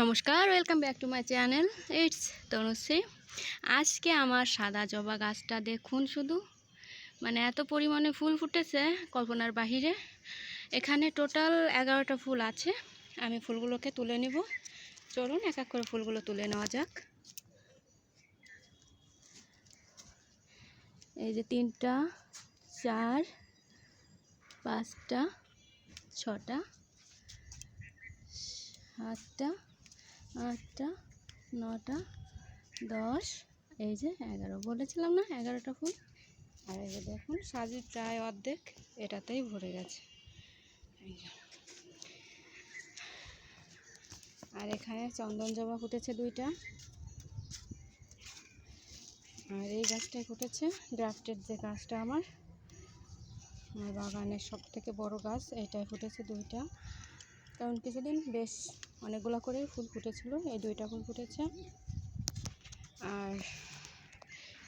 নমস্কার welcome back to my channel it's Tanushree আজকে আমার সাদা জবা গাছটা দেখুন শুধু। মানে এত পরিমাণে ফুল ফুটেছে কল্পনার বাহিরে। এখানে টোটাল এগারোটা ফুল আছে। আমি ফুলগুলোকে তুলে নিব। চলুন এক এক করে ফুলগুলো তুলে নেওয়া যাক। এই যে তিনটা, চার, পাঁচটা, ছটা, সাতটা আটটা, নটা, দশ, এই যে এগারো। বলেছিলাম না এগারোটা ফুল? আর এই যে দেখুন সাজি প্রায় অর্ধেক এটাতেই ভরে গেছে। আর এখানে চন্দন জবা ফুটেছে দুইটা। আর এই গাছটাই ফুটেছে গ্রাফটেড যে গাছটা আমার। আমার বাগানের সব থেকে বড় গাছ এইটাই ফুটেছে দুইটা। কারণ কিছুদিন বেশ অনেকগুলো করে ফুল ফুটেছিল, এই দুইটা ফুল ফুটেছে। আর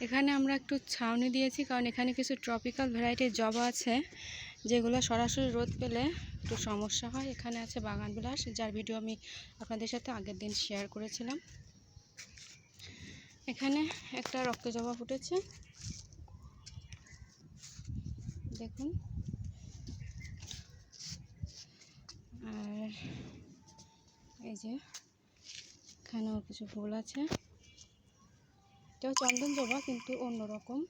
এখানে আমরা একটু ছাউনি দিয়েছি, কারণ এখানে কিছু ট্রপিক্যাল ভ্যারাইটির জবা আছে, যেগুলো সরাসরি রোদ পেলে একটু সমস্যা হয়। এখানে আছে বাগান বিলাস, যার ভিডিও আমি আপনাদের সাথে আগের দিন শেয়ার করেছিলাম। এখানে একটা রক্ত জবা ফুটেছে। দেখুন আর এই যে, এখানেও কিছু ফুল আছে। এটাও চন্দন জবা, কিন্তু অন্যরকম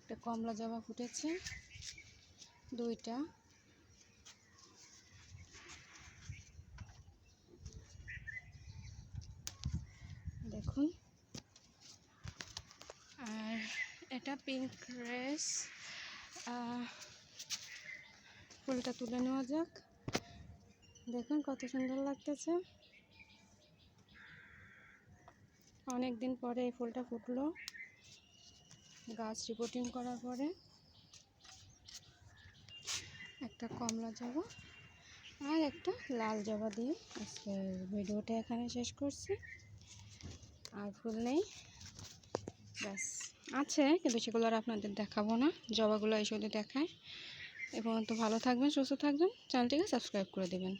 একটা কমলা জবা ফুটেছে, দুইটা। দেখুন। আর এটা পিঙ্ক রেস ফুলটা তুলে নেওয়া যাক। দেখুন কত সুন্দর লাগতেছে। অনেক দিন পরে এই ফুলটা ফুটলো। গাছ রিপোর্টিং করার পরে একটা কমলা জবা আর একটা লাল জবা দিয়ে আজকে ভিডিওটা এখানে শেষ করছি। আর ফুল নেই। ব্যাস, আছে, কিন্তু সেগুলো আর আপনাদের দেখাবো না। জবাগুলো এই দেখায়। এবং তো ভালো থাকবেন, সুস্থ থাকবেন। চ্যানেলটিকে সাবস্ক্রাইব করে দেবেন।